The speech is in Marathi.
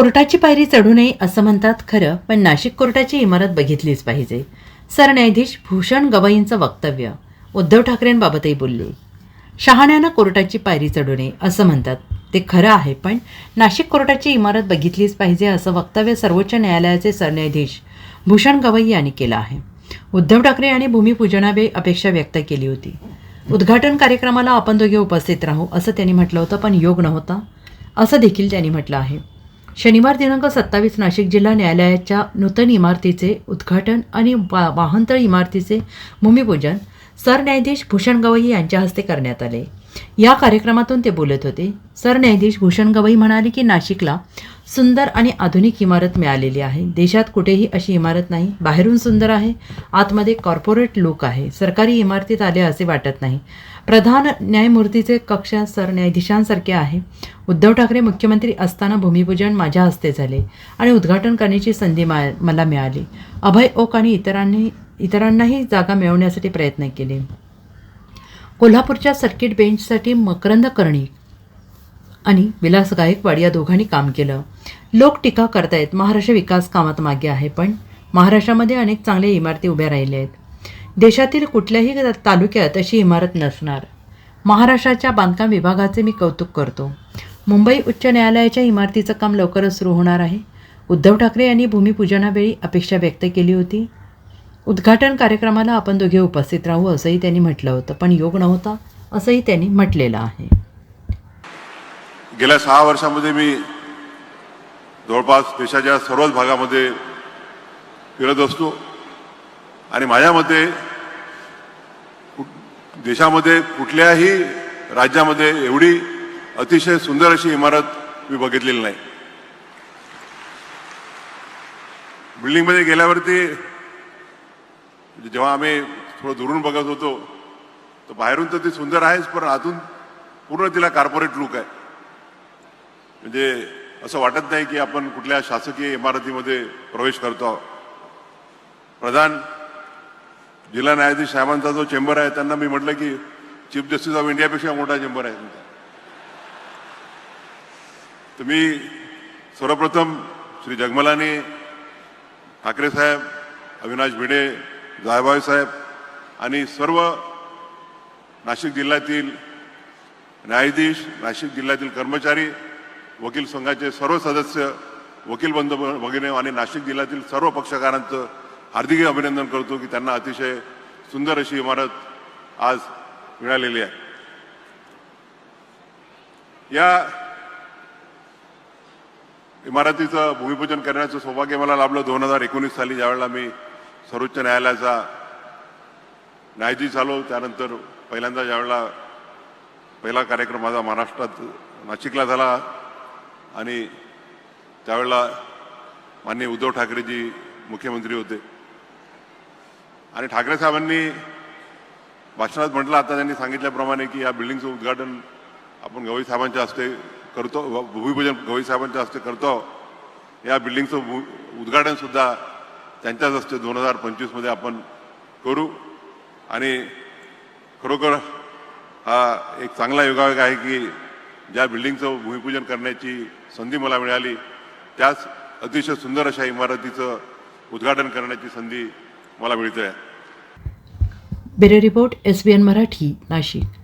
कोर्टाची पायरी चढू नये असं म्हणतात खरं पण नाशिक कोर्टाची इमारत बघितलीच पाहिजे. सरन्यायाधीश भूषण गवईंचं वक्तव्य. उद्धव ठाकरेंबाबतही बोलले. शहाण्यानं कोर्टाची पायरी चढू नये असं म्हणतात. ते खरं आहे पण नाशिक कोर्टाची इमारत बघितलीच पाहिजे असं वक्तव्य सर्वोच्च न्यायालयाचे सरन्यायाधीश भूषण गवई यांनी केलं आहे. उद्धव ठाकरे यांनी भूमिपूजनावेळी अपेक्षा व्यक्त केली होती. उद्घाटन कार्यक्रमाला आपण दोघे उपस्थित राहू असं त्यांनी म्हटलं होतं पण योग नव्हता. असं देखील त्यांनी म्हटलं आहे. शनिवार दिनांक सत्तावीस नाशिक जिल्हा न्यायालयाच्या नूतन इमारतीचे उद्घाटन आणि वा वाहनतळ इमारतीचे भूमिपूजन सरन्यायाधीश भूषण गवई यांच्या हस्ते करण्यात आले. या कार्यक्रमातून ते बोलत होते. सरन्यायाधीश भूषण गवई म्हणाले की नाशिकला सुंदर आणि आधुनिक इमारत मिळालेली आहे. देशात कुठेही अशी इमारत नाही. बाहेरून सुंदर आहे. आतमध्ये कॉर्पोरेट लुक आहे. सरकारी इमारतीत आले असे वाटत नाही. प्रधान न्यायमूर्तीचे कक्ष सरन्यायाधीशांसारखे आहे. उद्धव ठाकरे मुख्यमंत्री असताना भूमिपूजन माझ्या हस्ते झाले आणि उद्घाटन करण्याची संधी मा मला मिळाली. अभय ओक आणि इतरांनी इतरांनाही जागा मिळवण्यासाठी प्रयत्न केले. कोल्हापूरच्या सर्किट बेंचसाठी मकरंद कर्णिक आणि विलास गायकवाड या दोघांनी काम केलं. लोक टीका करतायत महाराष्ट्र विकास कामात मागे आहे पण महाराष्ट्रामध्ये अनेक चांगल्या इमारती उभ्या राहिल्या आहेत. देशातील कुठल्याही तालुक्यात अशी इमारत नसणार. महाराष्ट्राच्या बांधकाम विभागाचे मी कौतुक करतो. मुंबई उच्च न्यायालयाच्या इमारतीचं काम लवकरच सुरू होणार आहे. उद्धव ठाकरे यांनी भूमिपूजनावेळी अपेक्षा व्यक्त केली होती. उद्घाटन कार्यक्रमाला आपण दोघे उपस्थित राहू असंही त्यांनी म्हटलं होतं. पण योग नव्हता असंही त्यांनी म्हटलेलं आहे. गेल्या सहा वर्षामध्ये मी जवळपास देशाच्या सर्वच भागामध्ये फिरत असतो. आणि माझ्या मते देशामध्ये कुठल्याही राज्यामध्ये एवढी अतिशय सुंदर अशी इमारत मी बघितलेली नाही. बिल्डिंगमध्ये गेल्यावरती म्हणजे जेव्हा आम्ही थोडं दुरून बघत होतो तर बाहेरून तर ती सुंदर आहेच पण आतून पूर्ण तिला कार्पोरेट लुक आहे म्हणजे असं वाटत नाही की आपण कुठल्या शासकीय इमारतीमध्ये प्रवेश करतो आहोत. प्रधान जिल्हा न्यायाधीश साहेबांचा जो चेंबर आहे त्यांना मी म्हटलं की चीफ जस्टिस ऑफ इंडियापेक्षा मोठा चेंबर आहे तुमचा तर मी सर्वप्रथम श्री जगमलानी ठाकरे साहेब अविनाश भिडे जायभाई साहेब आणि सर्व नाशिक जिल्ह्यातील न्यायाधीश नाशिक जिल्ह्यातील कर्मचारी वकील संघाचे सर्व सदस्य वकील बंधू भगिनी आणि नाशिक जिल्ह्यातील सर्व पक्षकारांचं हार्दिक अभिनंदन करतो की त्यांना अतिशय सुंदर अशी इमारत आज मिळालेली आहे. या इमारतीचं भूमिपूजन करण्याचं सौभाग्य मला लाभलं दोन हजार एकोणीस साली ज्यावेळेला मी सर्वोच्च न्यायालयाचा न्यायाधीश झालो त्यानंतर पहिल्यांदा ज्यावेळेला पहिला कार्यक्रम माझा महाराष्ट्रात नाशिकला झाला आणि त्यावेळेला माननीय उद्धव ठाकरेजी मुख्यमंत्री होते. आणि ठाकरे साहेबांनी भाषणात म्हटलं आता त्यांनी सांगितल्याप्रमाणे की या बिल्डिंगचं उद्घाटन आपण गवई साहेबांच्या हस्ते करतो भूमिपूजन गवई साहेबांच्या हस्ते करतो. या बिल्डिंगचं उद्घाटनसुद्धा त्यांच्याच हस्ते दोन हजार पंचवीसमध्ये आपण करू. आणि खरोखर हा एक चांगला योगायोग आहे की ज्या बिल्डिंगचं भूमिपूजन करण्याची संधी मला मिळाली त्याच अतिशय सुंदर अशा इमारतीचं उद्घाटन करण्याची संधी मला मिळते. आहे bureau report S B N Marathi Nashik.